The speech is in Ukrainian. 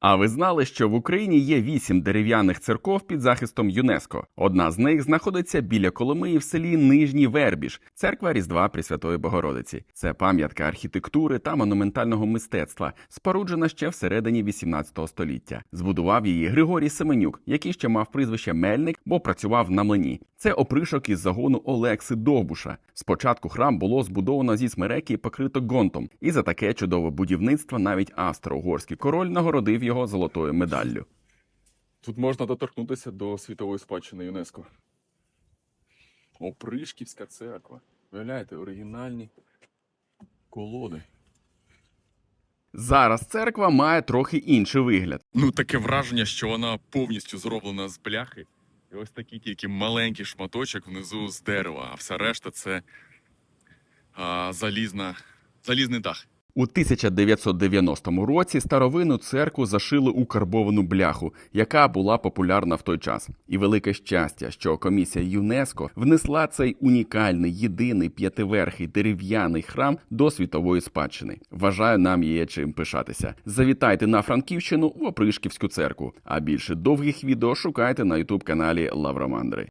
А ви знали, що в Україні є вісім дерев'яних церков під захистом ЮНЕСКО? Одна з них знаходиться біля Коломиї в селі Нижній Вербіж, церква Різдва Пресвятої Богородиці. Це пам'ятка архітектури та монументального мистецтва, споруджена ще всередині 18 століття. Збудував її Григорій Семенюк, який ще мав прізвище Мельник, бо працював на млині. Це опришок із загону Олекси Довбуша. Спочатку храм було збудовано зі смереки і покрито ґонтом, і за таке чудове будівництво навіть австро-угорський король нагородив його золотою медаллю. Тут можна доторкнутися до світової спадщини ЮНЕСКО. Опришківська церква. Виявляєте, оригінальні колоди. Зараз церква має трохи інший вигляд. Ну, таке враження, що вона повністю зроблена з бляхи. І ось такий тільки маленький шматочок внизу з дерева, а все решта це а, залізна, залізний дах. У 1990 році старовинну церкву зашили у карбовану бляху, яка була популярна в той час. І велике щастя, що комісія ЮНЕСКО внесла цей унікальний єдиний п'ятиверхий дерев'яний храм до світової спадщини. Вважаю, нам є чим пишатися. Завітайте на Франківщину в Опришківську церкву. А більше довгих відео шукайте на ютуб каналі Лавромандри.